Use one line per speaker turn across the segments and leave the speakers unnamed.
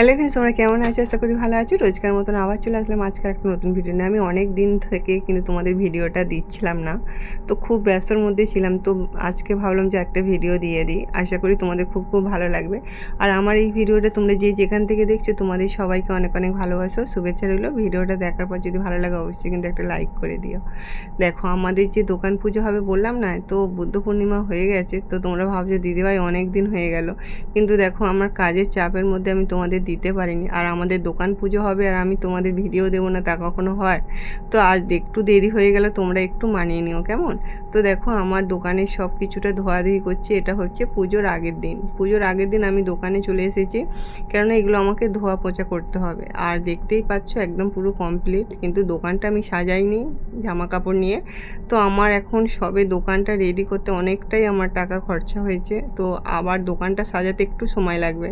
Hello friends তোমরা কেমন আছো? আশা করি ভালো আছো। রোজকার মতন আবার চলে আসলাম আজকের একটা নতুন ভিডিও নিয়ে। আমি অনেক দিন থেকে কিন্তু তোমাদের ভিডিওটা দিচ্ছিলাম না। তো খুব ব্যস্তর মধ্যে ছিলাম, তো আজকে ভাবলাম যে একটা ভিডিও দিয়ে দিই। আশা করি তোমাদের খুব খুব ভালো লাগবে। আর আমার এই ভিডিওটা তোমরা যে যেখান থেকে দেখছ, তোমাদের সবাইকে অনেক অনেক ভালোবাসো শুভেচ্ছা রইল। ভিডিওটা দেখার পর যদি ভালো লাগে, অবশ্যই কিন্তু একটা লাইক করে দিও। দেখো, আমাদের যে দোকান পুজো হবে বললাম না, তো বুদ্ধ পূর্ণিমা হয়ে গেছে। তো তোমরা ভাবছ, দিদিভাই অনেক দিন হয়ে গেল। কিন্তু দেখো, আমার কাজের চাপের মধ্যে আমি তোমাদের দিতে পারিনি। আর আমাদের দোকান পুজো হবে আর আমি তোমাদের ভিডিও দেবো না, তা কখনো হয়? তো আজ একটু দেরি হয়ে গেল তোমরা একটু মানিয়ে নিও কেমন? তো দেখো আমার দোকানের সব কিছুটা ধোয়াধুয়ি করছি, এটা হচ্ছে পুজোর আগের দিন। পুজোর আগের দিন আমি দোকানে চলে এসেছি, কেননা এগুলো আমাকে ধোয়া পোছা করতে হবে। আর দেখতেই পাচ্ছ একদম পুরো কমপ্লিট কিন্তু দোকানটা আমি সাজাইনি জামা কাপড় নিয়ে। তো আমার এখন সবে দোকানটা রেডি করতে অনেকটাই আমার টাকা খরচা হয়েছে, তো আবার দোকানটা সাজাতে একটু সময় লাগবে।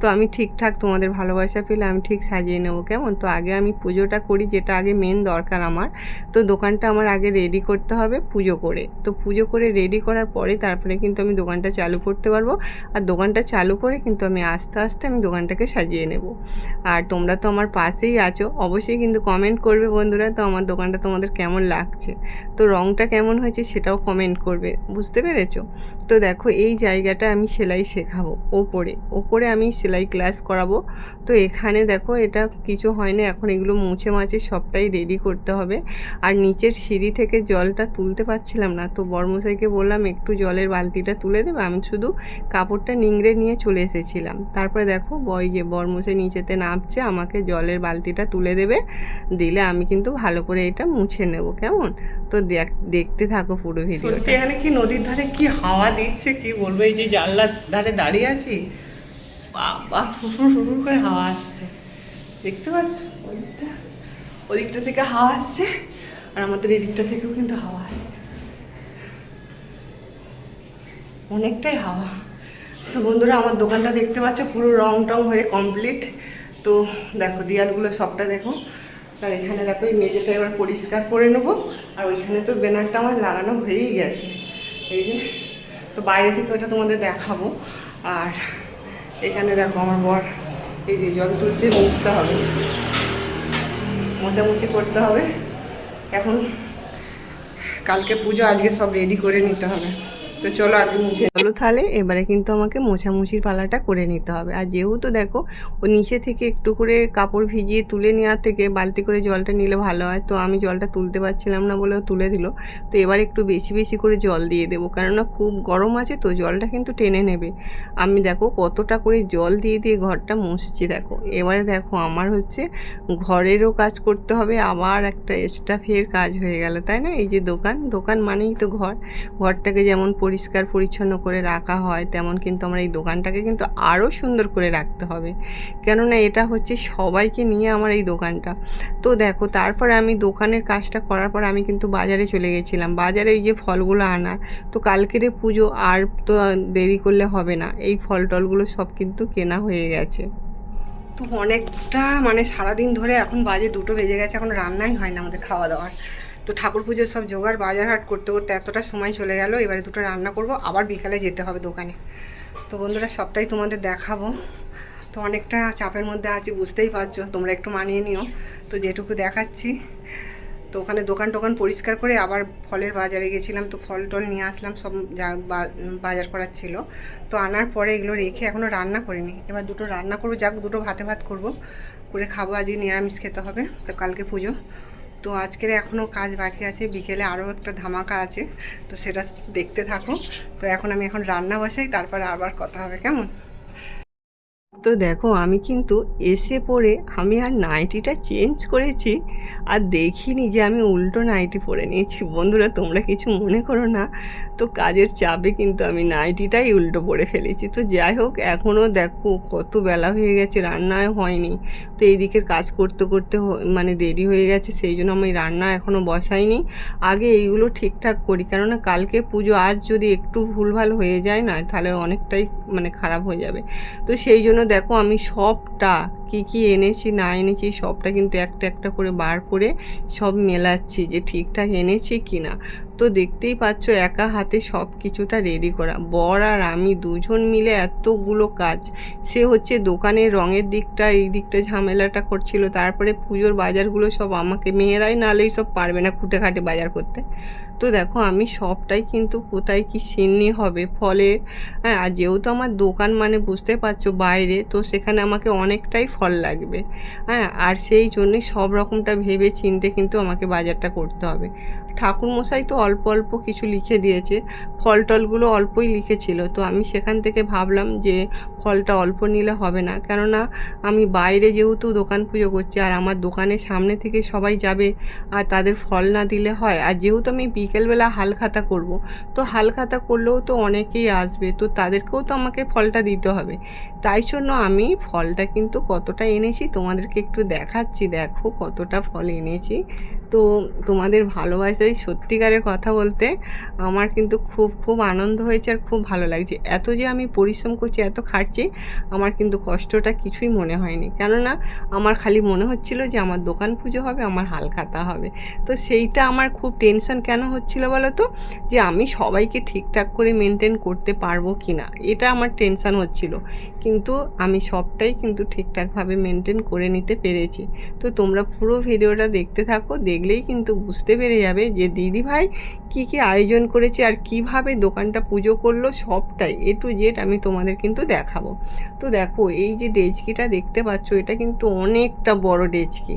তো আমি ঠিকঠাক তোমাদের ভালোবাসা পেলে আমি ঠিক সাজিয়ে নেব, কেমন? তো আগে আমি পুজোটা করি, যেটা আগে মেন দরকার আমার। তো দোকানটা আমার আগে রেডি করতে হবে পুজো করে। তো পুজো করে রেডি করার পরে তারপরে কিন্তু আমি দোকানটা চালু করতে পারব। আর দোকানটা চালু করে কিন্তু আমি আস্তে আস্তে আমি দোকানটাকে সাজিয়ে নেব। আর তোমরা তো আমার পাশেই আছো, অবশ্যই কিন্তু কমেন্ট করবে বন্ধুরা, তো আমার দোকানটা তোমাদের কেমন লাগছে? তো রঙটা কেমন হয়েছে সেটাও কমেন্ট করবে, বুঝতে পেরেছ? তো দেখো, এই জায়গাটা আমি সেলাই শেখাবো, ওপরে। ওপরে আমি সেলাই ক্লাস করাবো। তো এখানে দেখো এটা কিছু হয় না এখন এগুলো মুছে মাছে সবটাই রেডি করতে হবে। আর নিচের সিঁড়ি থেকে জলটা তুলতে পারছিলাম না তো বর্মশাইকে বললাম একটু জলের বালতিটা তুলে দেবে আমি শুধু কাপড়টা নিংড়ে নিয়ে চলে এসেছিলাম। তারপরে দেখো বই যে বর্মশাই নিচেতে নামছে আমাকে জলের বালতিটা তুলে দেবে দিলে আমি কিন্তু ভালো করে এটা মুছে নেব কেমন? তো দেখ দেখতে থাকো পুরো ভিডিও এখানে কি নদীর ধারে কি হাওয়া দিচ্ছে কি বলব? এই যে জানলার ধারে দাঁড়িয়ে আছি বাবা ফুফুর ফুফুর করে হাওয়া আসছে। দেখতে পাচ্ছ? ওদিকটা ওদিকটা থেকে হাওয়া আসছে আর আমাদের এই দিকটা থেকেও কিন্তু হাওয়া আসছে। অনেকটাই হাওয়া। তো বন্ধুরা আমার দোকানটা দেখতে পাচ্ছ পুরো রং টং হয়ে কমপ্লিট তো দেখো দেয়ালগুলো সবটা দেখো। আর এখানে দেখো এই মেঝেটা এবার পরিষ্কার করে নেব। আর ওইখানে তো ব্যানারটা আমার লাগানো হয়েই গেছে। এই যে তো বাইরে থেকে ওটা তোমাদের দেখাবো। আর এখানে দেখো আমার বর, এই যে জল তুলছে মুছতে হবে। মোছামুছি করতে হবে। এখন কালকে পুজো, আজকে সব রেডি করে নিতে হবে। তো চলো আগে মুছে চলো তাহলে, এবারে কিন্তু আমাকে মোছামুছির পালাটা করে নিতে হবে। আর যেহেতু দেখো, ও নিচে থেকে একটু করে কাপড় ভিজিয়ে তুলে নেওয়ার থেকে বালতি করে জলটা নিলে ভালো হয়। তো আমি জলটা তুলতে পারছিলাম না বলেও তুলে দিল। তো এবার একটু বেশি বেশি করে জল দিয়ে দেবো। কেননা খুব গরম আছে তো জলটা কিন্তু টেনে নেবে। আমি দেখো কতটা করে জল দিয়ে দিয়ে ঘরটা মুছছি দেখো। এবারে দেখো আমার হচ্ছে ঘরেরও কাজ করতে হবে। আবার একটা স্টাফের কাজ হয়ে গেল, তাই না? এই যে দোকান দোকান মানেই তো ঘর। ঘরটাকে যেমন পরিষ্কার পরিচ্ছন্ন করে রাখা হয়, তেমন কিন্তু আমার এই দোকানটাকে কিন্তু আরও সুন্দর করে রাখতে হবে। কেননা এটা হচ্ছে সবাইকে নিয়ে আমার এই দোকানটা। তো দেখো, তারপরে আমি দোকানের কাজটা করার পর আমি কিন্তু বাজারে চলে গেছিলাম। বাজারে এই যে ফলগুলো আনার, তো কালকেরে পুজো আর তো দেরি করলে হবে না। এই ফল টলগুলো সব কিন্তু কেনা হয়ে গেছে। তো অনেকটা মানে সারাদিন ধরে এখন বাজে দুটো বেজে গেছে, এখন রান্নাই হয় না আমাদের খাওয়া দাওয়ার। তো ঠাকুর পুজোর সব জোগাড় বাজার হাট করতে করতে এতটা সময় চলে গেল, এবারে দুটো রান্না করব, আবার বিকালে যেতে হবে দোকানে। তো বন্ধুরা, সবটাই তোমাদের দেখাবো। তো অনেকটা চাপের মধ্যে আছি, বুঝতেই পারছ, তোমরা একটু মানিয়ে নিও। তো যেটুকু দেখাচ্ছি, তো ওখানে দোকান টোকান পরিষ্কার করে আবার ফলের বাজারে গেছিলাম, তো ফল টল নিয়ে আসলাম, সব যা বাজার করার ছিল। তো আনার পরে এগুলো রেখে এখনও রান্না করিনি। এবার দুটো রান্না করব, যাক দুটো ভাতে ভাত করব, করে খাব, আজকে নিরামিষ খেতে হবে, তো কালকে পুজো। তো আজকের এখনও কাজ বাকি আছে, বিকেলে আরও একটা ধামাকা আছে, তো সেটা দেখতে থাকো। তো এখন আমি এখন রান্না বসাই, তারপরে আবার কথা হবে, কেমন? তো দেখো, আমি কিন্তু এসে পরে আমি আর নাইটিটা চেঞ্জ করেছি আর দেখিনি যে আমি উল্টো নাইটি পরে নিয়েছি। বন্ধুরা, তোমরা কিছু মনে করো না, তো কাজের চাপে কিন্তু আমি নাইটিটাই উল্টো পরে ফেলেছি। তো যাই হোক এখনও দেখো কত বেলা হয়ে গেছে, রান্নায় হয়নি। তো এই দিকের কাজ করতে করতে মানে দেরি হয়ে গেছে, সেই জন্য আমি রান্না এখনও বসাইনি। আগে এইগুলো ঠিকঠাক করি, কেননা কালকে পুজো, আজ যদি একটু ভুলভাল হয়ে যায় না, তাহলে অনেকটাই মানে খারাপ হয়ে যাবে। তো সেই জন্য দেখো আমি সবটা কি কি এনেছি, না এনেছি, সবটা কিন্তু একটা একটা করে বার করে সব মেলাচ্ছি যে ঠিকঠাক এনেছি কি না। তো দেখতেই পাচ্ছ একা হাতে সব কিছুটা রেডি করা। বর আর আমি দুজন মিলে এতগুলো কাজ। সে হচ্ছে দোকানের রঙের দিকটা, এই দিকটা ঝামেলাটা করছিল, তারপরে পুজোর বাজারগুলো সব আমাকে, মেয়েরাই নালেই সব পারবে না খুঁটে খাটে বাজার করতে। তো দেখো আমি সবটাই কিন্তু কোথায় কি সিন্নি হবে ফলে হ্যাঁ আর যেহেতু আমার দোকান মানে বুঝতে পারছ বাইরে, তো সেখানে আমাকে অনেকটাই ফল লাগবে। হ্যাঁ আর সেই জন্যই সব রকমটা ভেবে চিনতে কিন্তু আমাকে বাজারটা করতে হবে। ঠাকুরমশাই তো অল্প অল্প কিছু লিখে দিয়েছে, ফল টলগুলো অল্পই লিখেছিল। তো আমি সেখান থেকে ভাবলাম যে ফলটা অল্প নিলে হবে না। কেননা আমি বাইরে যেহেতু দোকান পুজো করছি, আর আমার দোকানের সামনে থেকে সবাই যাবে আর তাদের ফল না দিলে হয়। আর যেহেতু আমি বিকেলবেলা হালখাতা করব, তো হালখাতা করলেও তো অনেকেই আসবে, তো তাদেরকেও তো আমাকে ফলটা দিতে হবে। তাই জন্য আমি ফলটা কিন্তু কতটা এনেছি তোমাদেরকে একটু দেখাচ্ছি। দেখো কতটা ফল এনেছি। তো তোমাদের ভালোবাসায় সত্যিকারের কথা বলতে আমার কিন্তু খুব খুব আনন্দ হয়েছে আর খুব ভালো লাগছে। এত যে আমি পরিশ্রম করছি, এত খাটছি, আমার কিন্তু কষ্টটা কিছুই মনে হয়নি। কেননা আমার খালি মনে হচ্ছিল যে আমার দোকান পুজো হবে, আমার হালখাতা হবে। তো সেইটা আমার খুব টেনশন কেন হচ্ছিল বলো তো যে আমি সবাইকে ঠিকঠাক করে মেনটেন করতে পারব কি না এটা আমার টেনশন হচ্ছিল। কিন্তু আমি সবটাই কিন্তু ঠিকঠাকভাবে মেনটেন করে নিতে পেরেছি। তো তোমরা পুরো ভিডিওটা দেখতে থাকো, দেখলেই কিন্তু বুঝতে পেরে যাবে যে দিদি ভাই কী কী আয়োজন করেছে আর কীভাবে দোকানটা পুজো করল, সবটাই এ টু জেড আমি তোমাদের কিন্তু দেখাবো। তো দেখো, এই যে ডেচকিটা দেখতে পাচ্ছ, এটা কিন্তু অনেকটা বড় ডেচকি।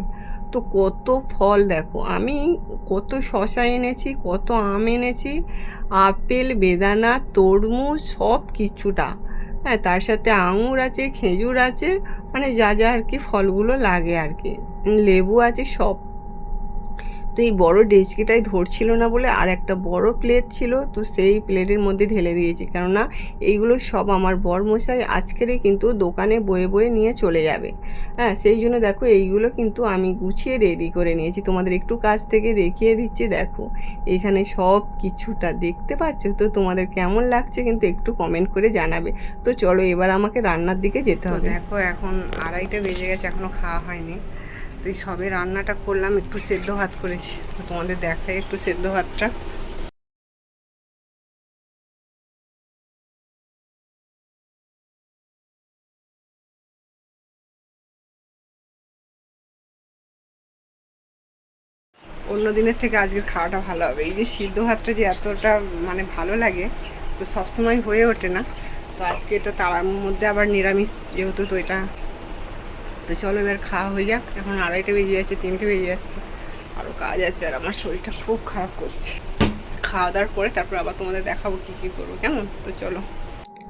তো কত ফল দেখো, আমি কত শশা এনেছি, কত আম এনেছি, আপেল, বেদানা, তরমুজ সব কিছুটা হ্যাঁ তার সাথে আঙুর আছে, খেজুর আছে মানে যা যা আর কি ফলগুলো লাগে আর কি। লেবু আছে, সব তো এই বড় ডেচকিটাই ধরছিল না বলে আর একটা বড় প্লেট ছিল তো সেই প্লেটের মধ্যে ঢেলে দিয়েছি। কেননা এইগুলো সব আমার বরমশাই আজকেরই কিন্তু দোকানে বয়ে বয়ে নিয়ে চলে যাবে। হ্যাঁ সেই জন্য দেখো এইগুলো কিন্তু আমি গুছিয়ে রেডি করে নিয়েছি। তোমাদের একটু কাছ থেকে দেখিয়ে দিচ্ছি দেখো। এখানে সব কিছুটা দেখতে পাচ্ছ? তো তোমাদের কেমন লাগছে কিন্তু একটু কমেন্ট করে জানাবে। তো চলো এবার আমাকে রান্নার দিকে যেতে হবে। দেখো এখন আড়াইটা বেজে গেছে এখনও খাওয়া হয়নি। তো এই সবে রান্নাটা করলাম, একটু সেদ্ধ ভাত করেছি। তো তোমাদের দেখাই একটু সেদ্ধ ভাতটা। অন্য দিনের থেকে আজকের খাওয়াটা ভালো হবে। এই যে সিদ্ধ ভাতটা যে এতটা মানে ভালো লাগে, তো সবসময় হয়ে ওঠে না। তো আজকে এটা তার মধ্যে আবার নিরামিষ, যেহেতু তো এটা তো চলো এবার খাওয়া হয়ে যাক। এখন আড়াইটা বেজে যাচ্ছে, তিনটে বেজে যাচ্ছে। আরও কাজ আছে আর আমার শরীরটা খুব খারাপ করছে। খাওয়া দাওয়ার পরে তারপর আবার তোমাদের দেখাবো কী কী করব। কেমন? তো চলো।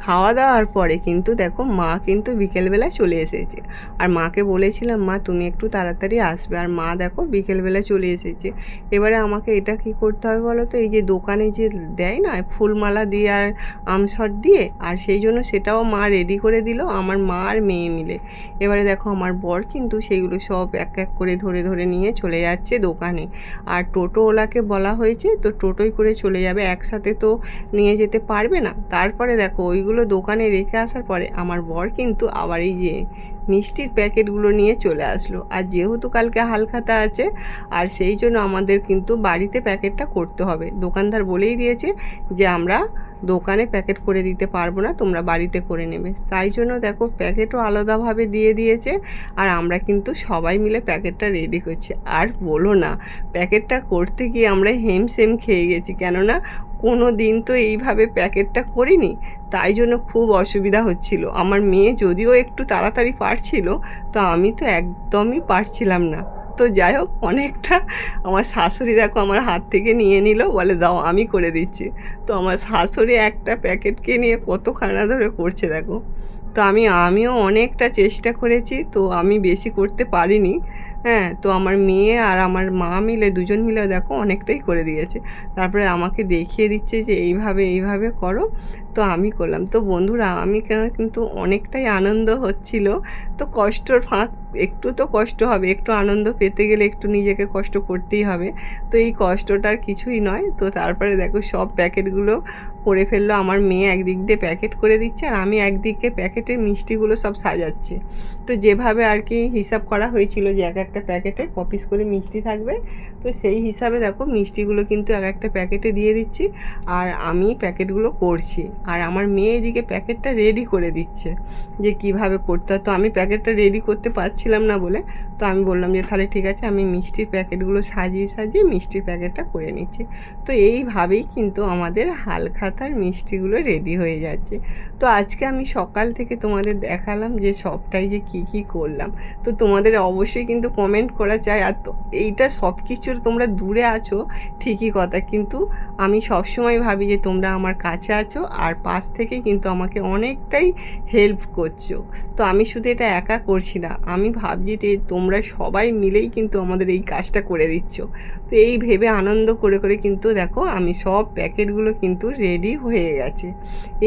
খাওয়া দাওয়ার পরে কিন্তু দেখো মা কিন্তু বিকেলবেলায় চলে এসেছে। আর মাকে বলেছিলাম, মা, তুমি একটু তাড়াতাড়ি আসবে। আর মা দেখো বিকেলবেলা চলে এসেছে। এবারে আমাকে এটা কি করতে হবে বলো তো? এই যে দোকানে যে দেয় না, ফুলমালা দিয়ে আর আমসট দিয়ে, আর সেই জন্য সেটাও মা রেডি করে দিল, আমার মা আর মেয়ে মিলে। এবারে দেখো আমার বর কিন্তু সেইগুলো সব এক এক করে ধরে ধরে নিয়ে চলে যাচ্ছে দোকানে। আর টোটোওয়ালাকে বলা হয়েছে, তো টোটোই করে চলে যাবে। একসাথে তো নিয়ে যেতে পারবে না। তারপরে দেখো ওইগুলো দোকানে রেখে আসার পরে আমার বর কিন্তু আবার এই যে মিষ্টির প্যাকেটগুলো নিয়ে চলে আসলো। আর যেহেতু কালকে হালখাতা আছে, আর সেই জন্য আমাদের কিন্তু বাড়িতে প্যাকেটটা করতে হবে। দোকানদার বলেই দিয়েছে যে, আমরা দোকানে প্যাকেট করে দিতে পারব না, তোমরা বাড়িতে করে নেবে। তাই জন্য দেখো, প্যাকেটও আলাদাভাবে দিয়ে দিয়েছে, আর আমরা কিন্তু সবাই মিলে প্যাকেটটা রেডি করছি। আর বলো না, প্যাকেটটা করতে গিয়ে আমরা হেম সেম খেয়ে গেছি। কেননা কোনো দিন তো এইভাবে প্যাকেটটা করিনি, তাই জন্য খুব অসুবিধা হচ্ছিল। আমার মেয়ে যদিও একটু তাড়াতাড়ি পারছিল, তো আমি তো একদমই পারছিলাম না। তো যাই হোক, অনেকটা আমার শাশুড়ি দেখো আমার হাত থেকে নিয়ে নিল, বলে দাও আমি করে দিচ্ছি। তো আমার শাশুড়ি একটা প্যাকেটকে নিয়ে কতখানা ধরে করছে দেখো। তো আমি, আমিও অনেকটা চেষ্টা করেছি, তো আমি বেশি করতে পারিনি। হ্যাঁ তো আমার মেয়ে আর আমার মা মিলে, দুজন মিলে দেখো অনেকটাই করে দিয়েছে। তারপরে আমাকে দেখিয়ে দিচ্ছে যে এইভাবে এইভাবে করো। তো আমি করলাম। তো বন্ধুরা, আমি কেন কিন্তু অনেকটাই আনন্দ হচ্ছিল। তো কষ্টর ফাঁক, একটু তো কষ্ট হবে, একটু আনন্দ পেতে গেলে একটু নিজেকে কষ্ট করতেই হবে। তো এই কষ্টটার কিছুই নয়। তো তারপরে দেখো, সব প্যাকেটগুলো করে ফেলল। আমার মেয়ে একদিক দিয়ে প্যাকেট করে দিচ্ছে আর আমি একদিকে প্যাকেটে মিষ্টিগুলো সব সাজাচ্ছে। তো যেভাবে আর কি হিসাব করা হয়েছিল যে এক একটা প্যাকেটে কপিস করে মিষ্টি থাকবে, তো সেই হিসাবে দেখো, মিষ্টিগুলো কিন্তু এক একটা প্যাকেটে দিয়ে দিচ্ছি আর আমি প্যাকেটগুলো করছি। আর আমার মেয়ে এদিকে প্যাকেটটা রেডি করে দিচ্ছে যে কীভাবে করতে হয়। তো আমি প্যাকেটটা রেডি করতে পারছিলাম না বলে তো আমি বললাম যে, তাহলে ঠিক আছে, আমি মিষ্টির প্যাকেটগুলো সাজিয়ে সাজিয়ে মিষ্টির প্যাকেটটা করে নিচ্ছি। তো এইভাবেই কিন্তু আমাদের হালখাতার মিষ্টিগুলো রেডি হয়ে যাচ্ছে। তো আজকে আমি সকাল থেকে তোমাদের দেখালাম যে, সবটাই যে কি কি করলাম। তো তোমাদের অবশ্যই কিন্তু কমেন্ট করা চাই আর তো এইটা সব কিছুর তোমরা দূরে আছো, ঠিকই কথা। কিন্তু আমি সবসময় ভাবি যে, তোমরা আমার কাছে আছো আর পাশ থেকে কিন্তু আমাকে অনেকটাই হেল্প করছ। তো আমি শুধু এটা একা করছি না। আমি ভাবছি যে তোমরা সবাই মিলেই কিন্তু আমাদের এই কাজটা করে দিচ্ছ। তো এই ভেবে আনন্দ করে করে কিন্তু দেখো আমি সব প্যাকেটগুলো কিন্তু রেডি হয়ে গেছে।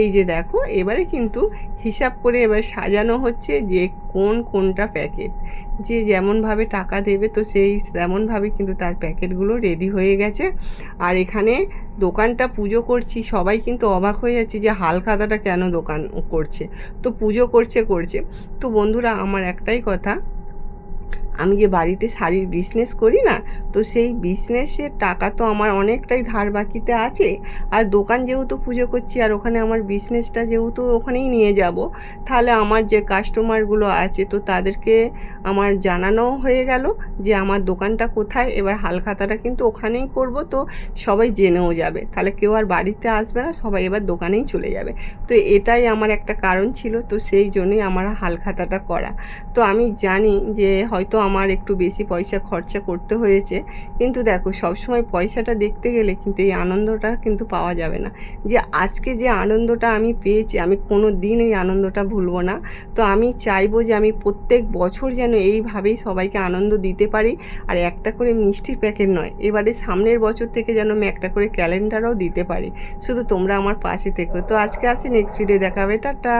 এই যে দেখো, এবারে কিন্তু হিসাব করে এবার সাজানো হচ্ছে যে কোন, কোনটা প্যাকেট। যে যেমনভাবে টাকা দেবে তো সেই তেমনভাবে কিন্তু তার প্যাকেটগুলো রেডি হয়ে গেছে। আর এখানে দোকানটা পুজো করছি, সবাই কিন্তু অবাক হয়ে যাচ্ছে যে হালখাতাটা কেন দোকান করছে। তো পুজো করছে করছে। তো বন্ধুরা, আমার একটাই কথা আমি যে বাড়িতে শাড়ির বিজনেস করি না, তো সেই বিজনেসের টাকা তো আমার অনেকটাই ধার বাকিতে আছে। আর দোকান যেহেতু পুজো করছি আর ওখানে আমার বিজনেসটা যেহেতু ওখানেই নিয়ে যাব, তাহলে আমার যে কাস্টমারগুলো আছে, তো তাদেরকে আমার জানানো হয়ে গেল যে আমার দোকানটা কোথায়। এবার হালখাতাটা কিন্তু ওখানেই করব, তো সবাই জেনেও যাবে। তাহলে কেউ আর বাড়িতে আসবে না, সবাই এবার দোকানেই চলে যাবে। তো এটাই আমার একটা কারণ ছিল, তো সেই জন্যই আমার হালখাতাটা করা। তো আমি জানি যে হয়তো আমার একটু বেশি পয়সা খরচা করতে হয়েছে। কিন্তু দেখো, সবসময় পয়সাটা দেখতে গেলে কিন্তু এই আনন্দটা কিন্তু পাওয়া যাবে না। যে আজকে যে আনন্দটা আমি পেয়েছি, আমি কোনো দিন এই আনন্দটা ভুলবো না। তো আমি চাইব যে আমি প্রত্যেক বছর যেন এইভাবেই সবাইকে আনন্দ দিতে পারি। আর একটা করে মিষ্টির প্যাকেট নয়, এবারে সামনের বছর থেকে যেন আমি একটা করে ক্যালেন্ডারও দিতে পারি। শুধু তোমরা আমার পাশে থেকো। তো আজকে আসি নেক্সট ভিডিও দেখাবে। টাটা!